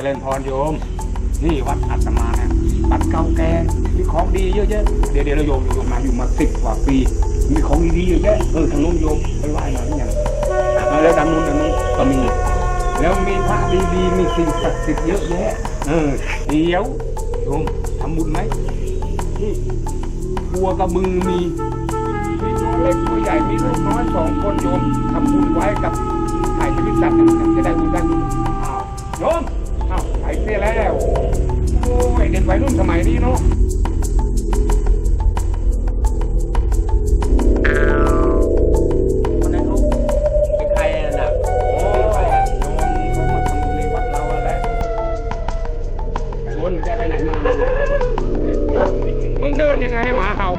เจริญพรโยม นี่วัดอาตมานะวัดเก่าแก่มีของดีเยอะแยะเดี๋ยวเดี๋ยวเราโยมโยมมาอยู่มาสิบกว่าปี มีของดีๆเยอะแยะเออทางนู้นโยมไปไหว้มาที่ยังแล้วด้านนู้นด้านนู้นก็มี แล้วมีพระดีๆมีสิ่งศักดิ์สิทธิ์เยอะแยะเออเดี๋ยวโยมทำบุญไหมนี่บัวกับมือมีมีตัวเล็กตัวใหญ่มีลูกน้อยสองคนโยมทำบุญไว้กับถ่ายชีวิตสัตว์เนี่ยจะได้บุญได้บุญ ยังไงให้หมาเห่า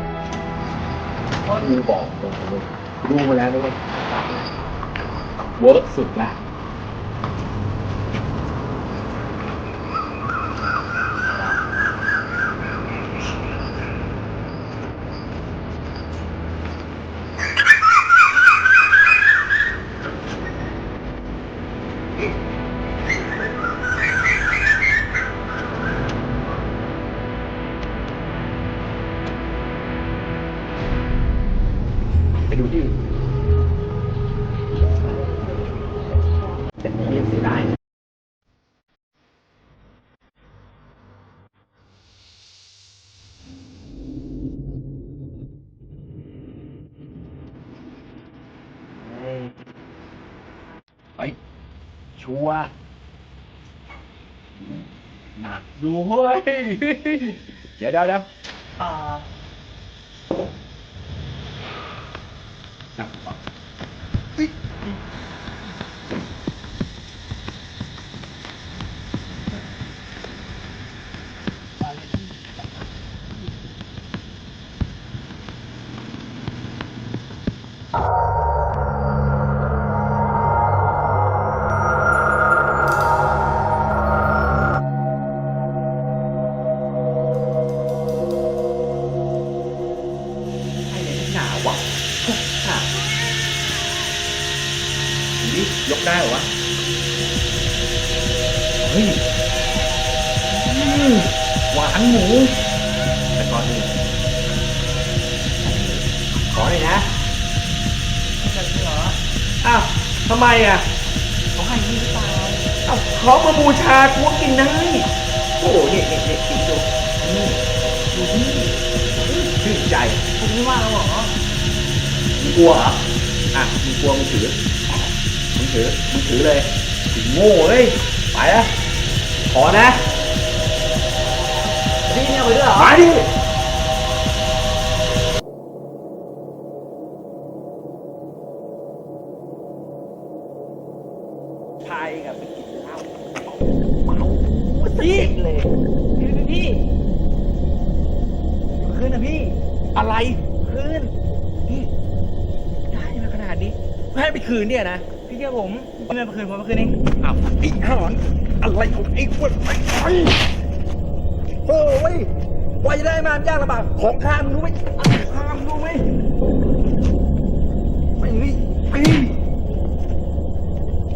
ดูบอกเลยดูมาแล้วด้วยเวิร์กสุดละ ชัวร์หนักดูเฮ้ย เดี๋ยวเดี๋ยวเดี๋ยวอ่าหนักปะ วานหมู แต่ก่อนอื่นขอเลยนะเหรออ้าวทำไมอะเขาให้นี่หรือเปล่าอ้าวเขามาบูชากูก็กินได้โอ้โหเนี่ยเนี่ยเนี่ยกินดูนี่ดูนี่ชื่นใจผมไม่ว่าแล้วเหรอมึงกลัวเหรออะมึงกลัวมึงถือมึงถือมึงถือเลยถึงโง่เอ้ยไปละขอนะ พี่เนี่ยไปด้วยเหรอ มาดิชายกับไปกินเหล้าเมาพี่เลยพี่พี่พี่คืนนะพี่ อะไรคืนนี่ได้มาขนาดนี้ให้ไปคืนเนี่ยนะ พี่เชื่อผมพี่มาคืนผมมาคืนเองอ้าวไอ้ห่อนอะไรของไอ้อ้วนไป ไปโอ้ยกว่าจะได้มามันยากลำบากของข้ามงรู้ไหมข้ามรู้ไหมไม่นี่พี่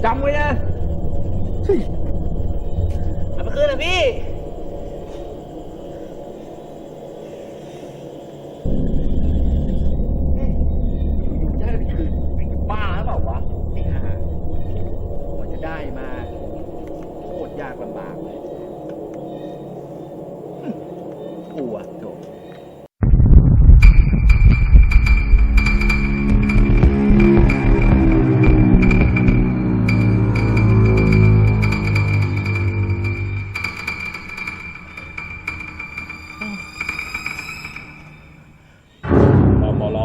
จำไว้นะเฮ้ยเอาไปคืนนะพี่ อยู่ๆจะให้ไปคืนไอ้บ้าหรือเปล่าวะไอ้ห่ามันจะได้มาโคตรยากลำบากเลย กลัวโถทำอะไร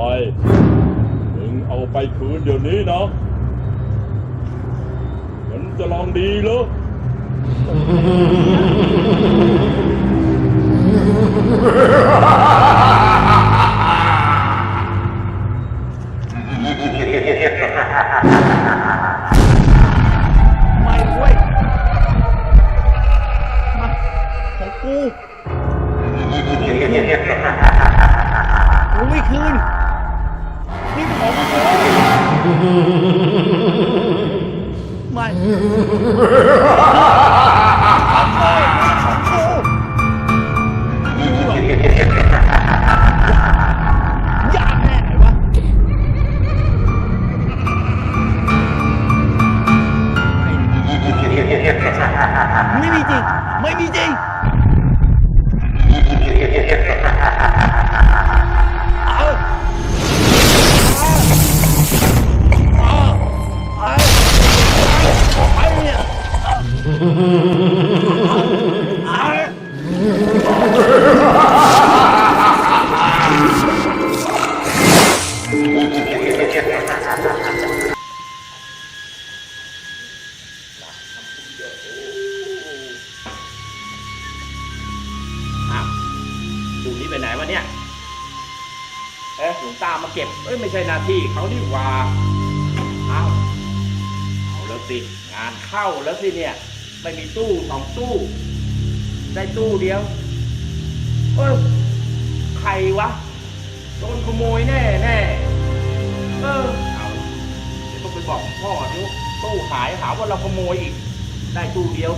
มึงเอาไปคืนเดี๋ยวนี้นะ มันจะลองดีเหรอ ไม่เว้ยมาของกูกูไม่คืน นี่ของกูไม่ ดูนี่ไปไหนวะเนี่ย เอ๊ะหลวงตามาเก็บ เอ้ย ไม่ใช่หน้าที่เขาดีกว่าเอาเอาแล้วสิ งานเข้าแล้วสิเนี่ย ไม่มีตู้สองตู้ ได้ตู้เดียว เอ้ยใครวะ โดนขโมยแน่แน่ เออเอาเดี๋ยวต้องไปบอกพ่อเดี๋ยวตู้หายหาว่าเราขโมยอีก ได้ตู้เดียว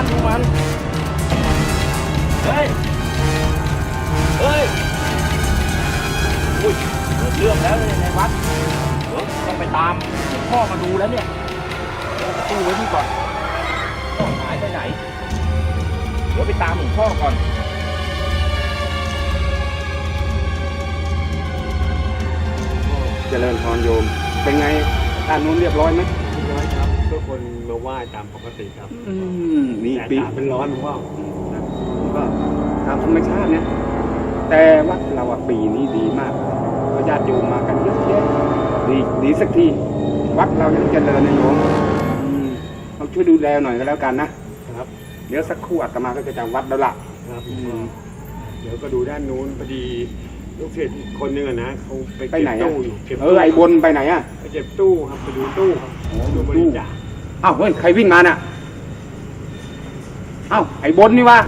มันดูมัน เฮ้ย เฮ้ย อุ้ยเกิดเรื่องแล้วในวัดเดี๋ยวต้องไปตามพ่อมาดูแล้วเนี่ยเอาตู้ไว้นี่ก่อนต้องหายไปไหน เดี๋ยวไปตามหลวงพ่อก่อน เจริญพรโยม เป็นไงด้านนู้นเรียบร้อยไหม กคนมาไหว้ตามปกติครับอืมนี่แต่ปี อากาศเป็นร้อนผมว่าก็ตามธรรมชาติเนี่ยแต่วัดเราอะปีนี้ดีมากเพราะญาติโยมมากันเยอะแยะดีดีสักทีวัดเรายังเจริญนะโยมอืมเราช่วยดูแลหน่อยก็แล้วกันนะครับ เดี๋ยวสักครู่อาตมาก็จะจำวัดแล้วล่ะ ครับอืมเดี๋ยวก็ดูด้านนู้นพอดีลูกศิษย์อีกคนนึงอะนะเขาไปไปเก็บไหนอะ ตู้อยู่เก็บเออไอ้บนไปไหนอะ ไปเก็บตู้ครับไปดูตู้ครับดูบริจาค อ้าวเฮ้ยใครวิ่งมาน่ะอ้าวไอ้บนนี่วะ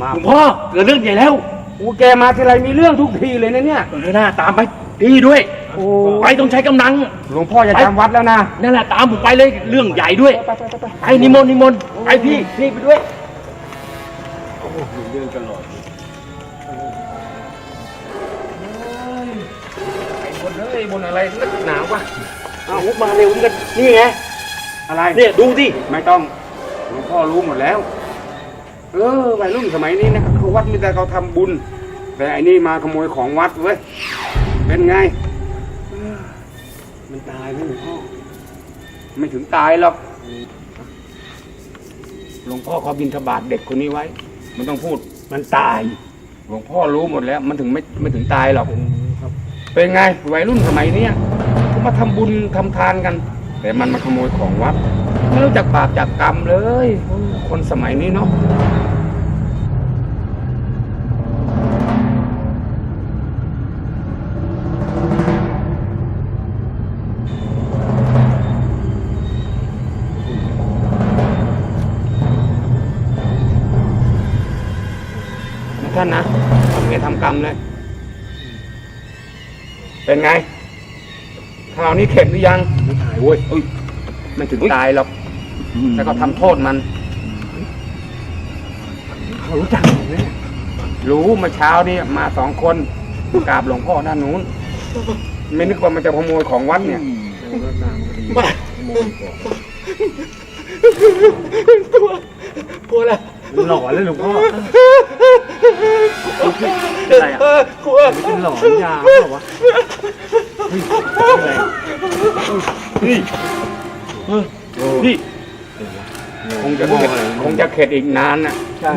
มาหลวงพ่อเกิดเรื่องใหญ่แล้วอูแกมาทีไรมีเรื่องทุกทีเลยนะเนี่ยเออหน้าตามไปดีด้วยโอ้ไปต้องใช้กำลัง หลวงพ่อจะจำวัดแล้วนะนั่นแหละตามผมไปเลยเรื่องใหญ่ด้วยไปไปไปไปไปนิมนต์นิมนต์ไปพี่พี่ไปด้วยโอ้โหมีเรื่องตลอดไอ้บนเอ้ยบนอะไรนักหนาวะเอามาเร็วนี่กันนี่ไง อะไรเนี่ยดูสิไม่ต้องหลวงพ่อรู้หมดแล้ว เออวัยรุ่นสมัยนี้นะเขาวัดมีแต่เขาทำบุญ แต่ไอ้นี่มาขโมยของวัดเว้ยเป็นไงเออมันตายไหมหลวงพ่อไม่ถึงตายหรอกหลวงพ่อเขาบินทบาทเด็กคนนี้ไว้ มันต้องพูดมันตาย หลวงพ่อรู้หมดแล้ว มันถึงไม่ไม่ถึงตายหรอกครับเป็นไงวัยรุ่นสมัยเนี้ยเขามาทำบุญทำทานกัน แต่มันมาขโมยของวัด ไม่รู้จักบาปจากกรรมเลย คนสมัยนี้เนาะท่านนะทำไงทำกรรมเลย เป็นไง คราวนี้เข็ดหรือยังายโอ้ยเอ้ยไม่ถึงตายหรอกแต่ก็ทำโทษมัน เขารู้จักผมเนี่ยรู้เมาเช้านี่มาสองคนกราบหลวงพ่อด้านนู้น ไม่นึกว่ามันจะขโมยของวัดเนี่ยมาตัวตัวอะไรหลอนเลยหลวงพ่อเป็นไรอะ กลัวเป็นหลอนยาเปล่าวะ เฮ้ยอะไรเฮ้ยพี่คงจะคงจะเข็ดอีกนานน่ะ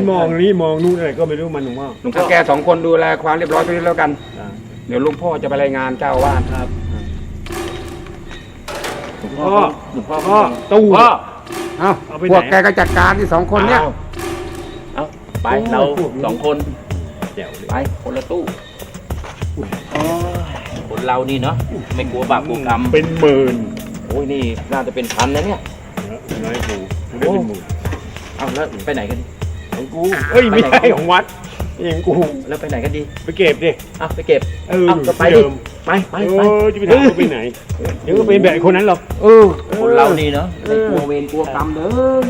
มองนี่มองนู่นอะไรก็ไม่รู้มันหลวงพ่อหลวงพ่อแกสองคนดูแลความเรียบร้อยตรงนี้แล้วกัน เดี๋ยวหลุงพ่อจะไปรายงานเจ้าอาวาดครับพ่อหลวงพ่อตู้พ่อเอ้าเอาไปไหนพวกแกก็จัดการที่สองคนเนี่ยเอาไปเราสองคนเดี๋ยวไปคนละตู้อ้ยคน เรานี่เนาะไม่กลัวบาปกลัวกรรมเป็นหมื่นโอ้ยนี่น่าจะเป็นพันนะเนี่ยน้อยกูกูได้เป็นหมื่นเอาแล้วไปไหนกันของกูเอ้ยไม่ใช่ของวัดอย่างกูแล้วไปไหนกันดี ไปเก็บดิอะไปเก็บเอออะก็ไปที่ดิเดิมไปไปเอไปอจะไปถามเขาไปไหนเดี๋ยวก็เป็นแบบไอ้คนนั้นหรอกเออคนเรานี่เนาะไม่กลัวเวรกลัวกรรมเลย